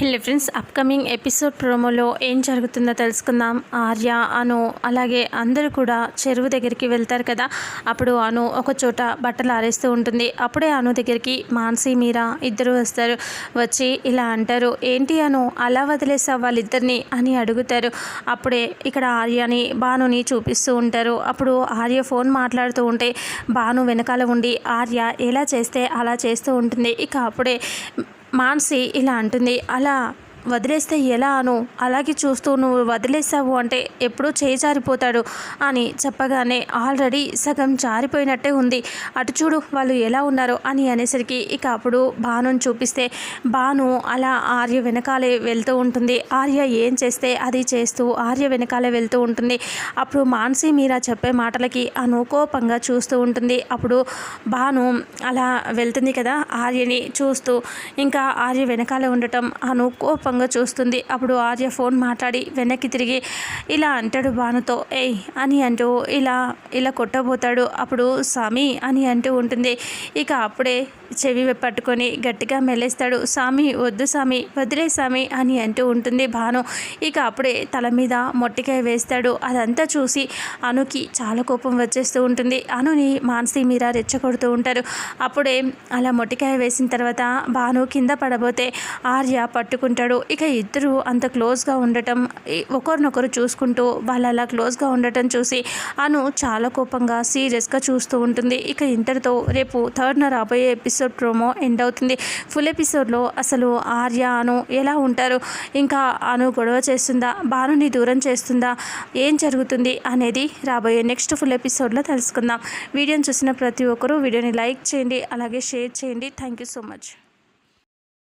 Hello friends upcoming episode ప్రోమోలో ఏం జరుగుతుందో తెలుసుకుందాం. ఆర్య అను అలాగే అందరూ కూడా చెరువు దగ్గరికి వెళ్తారు కదా. అప్పుడు అను ఒక చోట బట్టలు ఆరేస్తూ ఉంటుంది. అప్పుడే అను దగ్గరికి మాన్సీ మీరా ఇద్దరు వస్తారు. వచ్చి ఇలా అంటారు ఏంటి అను అలా వదిలేసావు వాళ్ళిద్దరిని? అని అడుగుతారు. అప్పుడే ఇక్కడ ఆర్యని భానుని చూపిస్తూ ఉంటారు. అప్పుడు ఆర్య ఫోన్ మాట్లాడుతూ ఉంటే భాను వెనకాల ఉండి ఆర్య ఎలా చేస్తే అలా చేస్తూ ఉంటుంది? ఇక అప్పుడే మాన్సి ఇలా అంటుంది. అలా వదిలేస్తే ఎలా అను? అలాగే చూస్తూ నువ్వు వదిలేసావు అంటే ఎప్పుడో చేయి జారిపోతాడు అని చెప్పగానే ఆల్రెడీ సగం జారిపోయినట్టే ఉంది. అటు చూడు వాళ్ళు ఎలా ఉన్నారో అని అనేసరికి ఇక అప్పుడు భానుని చూపిస్తే భాను అలా ఆర్య వెనకాలే వెళ్తూ ఉంటుంది. ఆర్య ఏం చేస్తే అది చేస్తూ ఆర్య వెనకాలే వెళ్తూ ఉంటుంది. అప్పుడు మాన్సి మీరా చెప్పే మాటలకి అను కోపంగా చూస్తూ ఉంటుంది. అప్పుడు భాను అలా వెళ్తుంది కదా ఆర్యని చూస్తూ. ఇంకా ఆర్య వెనకాల ఉండటం అను కోపంగా కోపంగా చూస్తుంది. అప్పుడు ఆర్య ఫోన్ మాట్లాడి వెనక్కి తిరిగి ఇలా అంటాడు భానుతో ఏయ్ అని అంటూ ఇలా ఇలా కొట్టబోతాడు. అప్పుడు స్వామి అని అంటూ ఉంటుంది. ఇక అప్పుడే చెవి పట్టుకొని గట్టిగా మెలేస్తాడు. స్వామి వద్దు స్వామి వదిలే స్వామి అని అంటూ ఉంటుంది భాను. ఇక అప్పుడే తల మీద మొట్టికాయ వేస్తాడు. అదంతా చూసి అనుకి చాలా కోపం వచ్చేస్తూ ఉంటుంది. అనుని మానసి మీద రెచ్చగొడుతూ ఉంటారు. అప్పుడే అలా మొట్టికాయ వేసిన తర్వాత భాను కింద పడబోతే ఆర్య పట్టుకుంటాడు. ఇక ఇద్దరు అంత క్లోజ్గా ఉండటం ఒకరినొకరు చూసుకుంటూ వాళ్ళు అలా క్లోజ్గా ఉండటం చూసి అను చాలా కోపంగా సీరియస్గా చూస్తూ ఉంటుంది. ఇక ఇంతటితో రేపు థర్డ్న రాబోయే ఎపిసోడ్ ప్రోమో ఎండ్ అవుతుంది. ఫుల్ ఎపిసోడ్లో అసలు ఆర్య అను ఎలా ఉంటారు? ఇంకా అను గొడవ చేస్తుందా? బానుని దూరం చేస్తుందా? ఏం జరుగుతుంది? అనేది రాబోయే నెక్స్ట్ ఫుల్ ఎపిసోడ్లో తెలుసుకుందాం. వీడియోని చూసిన ప్రతి ఒక్కరూ వీడియోని లైక్ చేయండి అలాగే షేర్ చేయండి. Thank you so much.